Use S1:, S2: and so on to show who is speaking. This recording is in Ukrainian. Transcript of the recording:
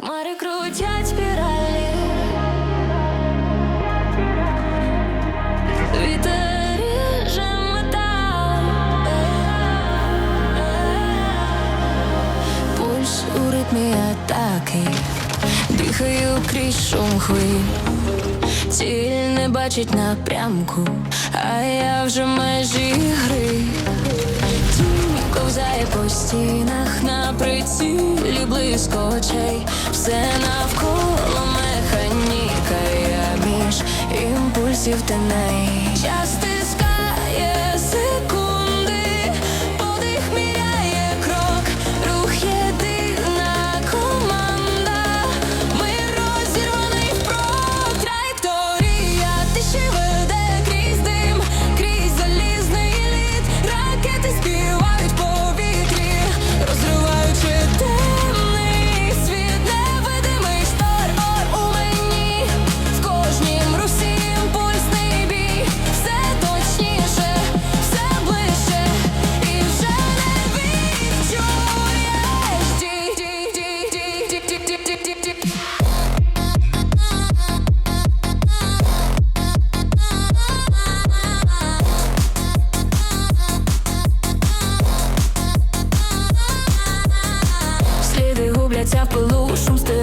S1: Хмари крутять спіралі. Вітер ріже. Пульс у ритмі атаки. Дихаю крізь шум хвиль. Ціль не бачить напрямку, а я вже межі гри. Ковзає по стінах на прицілі близько очей. Все навколо механіка, я між імпульсів та Час прокляття пилу шум стих